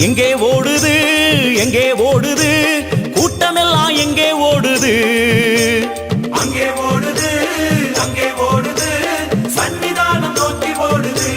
எங்கே ஓடுது? எங்கே ஓடுது? கூட்டமெல்லாம் எங்கே ஓடுது? அங்கே ஓடுது அங்கே ஓடுது சன்னிதானம் நோக்கி ஓடுது.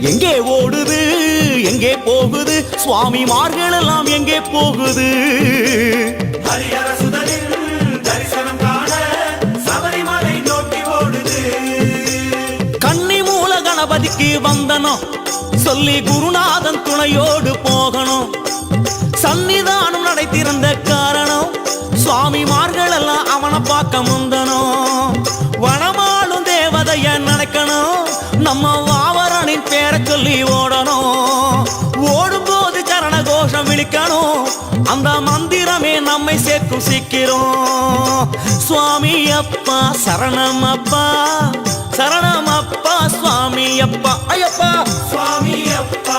எங்கே ஓடுது? எங்கே போகுது? சுவாமிமார்கள் எல்லாம் எங்கே போகுது? கன்னி மூல கணபதிக்கு வந்தனம். சொல்லி நாதன் துணையோடு போகணும். சன்னிதானம் நடை காரணம் சுவாமிமார்கள் எல்லாம் அவனை பார்க்க முந்தனும் வனமாளும் தேவதைய நினைக்கணும் நம்ம வாவரனின் பேரை சொல்லி ஓடணும். ஓடும்போது கரண கோஷம் விழிக்கணும். அந்த மந்திரமே நம்மை சேர்க்கும் சீக்கிரம். சுவாமி அப்பா சரணம் அப்பா சரணம் அப்பா சுவாமி அப்பா ஐயப்பா சுவாமி அப்பா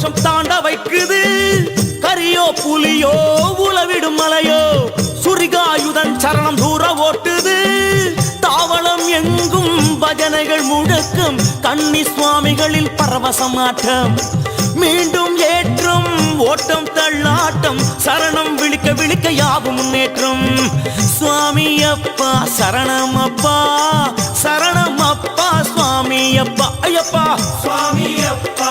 சந்தோஷம் தாண்ட வைக்குது. கரியோ புலியோ உளவிடும் மலையோ சுரிகாயுதன் சரணம் தூர ஓட்டுது. தாவளம் எங்கும் பஜனைகள் முழக்கம். கன்னி சுவாமிகளில் பரவசமாட்டம் மீண்டும் ஏற்றம் ஓட்டம் தள்ளாட்டம். சரணம் விழிக்க விழிக்க யாவும் முன்னேற்றம். சுவாமி அப்பா சரணம் அப்பா சரணம் அப்பா சுவாமி அப்பா ஐயப்பா. சுவாமி அப்பா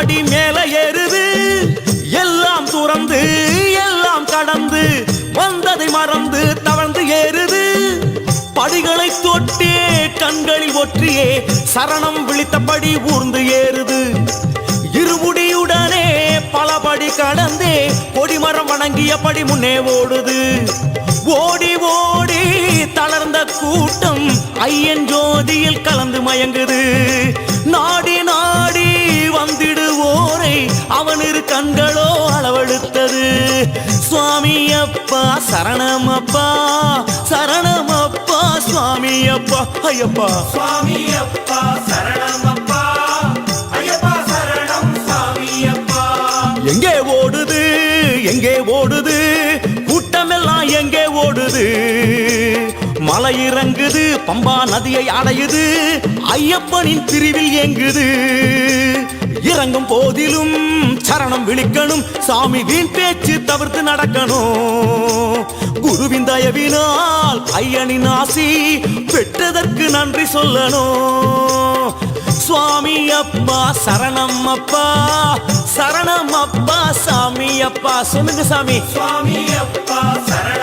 பதினெட்டாம் படி மேல ஏறுது. எல்லாம் துறந்து எல்லாம் கடந்து வந்ததை மறந்து தவழ்ந்து ஏறுது. படிகளை தொட்டே கண்களில் ஒற்றியே சரணம் விழித்தபடி ஊர்ந்து ஏறுது. இருமுடியுடனே பலபடி கடந்தே கொடிமரம் வணங்கியபடி முன்னே ஓடுது. ஓடி ஓடி தளர்ந்த கூட்டம் ஐயன் ஜோதியில் கலந்து மயங்குது. நாடி நாடி கண்களோ அளவெடுத்தது சுவாமி அப்பா சரணம் அப்பா சரணம் அப்பா சுவாமி அப்பா ஐயப்பா. சுவாமி அப்பா சரணம் அப்பா ஐயப்பா சரணம் சாமி அப்பா. எங்கே ஓடுது எங்கே ஓடுது கூட்டமெல்லாம் எங்கே ஓடுது? மலை இறங்குது பம்பா நதியை அடையுது ஐயப்பனின் பிரிவில் எங்குது சங்கம் போதிலும் சரணம் விழிக்கணும். சாமி வீண் பேச்சு தவிர்த்து நடக்கணும். குருவின் தயவினால் ஐயனின் ஆசி பெற்றதற்கு நன்றி சொல்லணும். சுவாமி அப்பா சரணம் அப்பா சரணம் அப்பா சாமி அப்பா. சொல்லுங்க சாமி. சுவாமி அப்பா சரணம்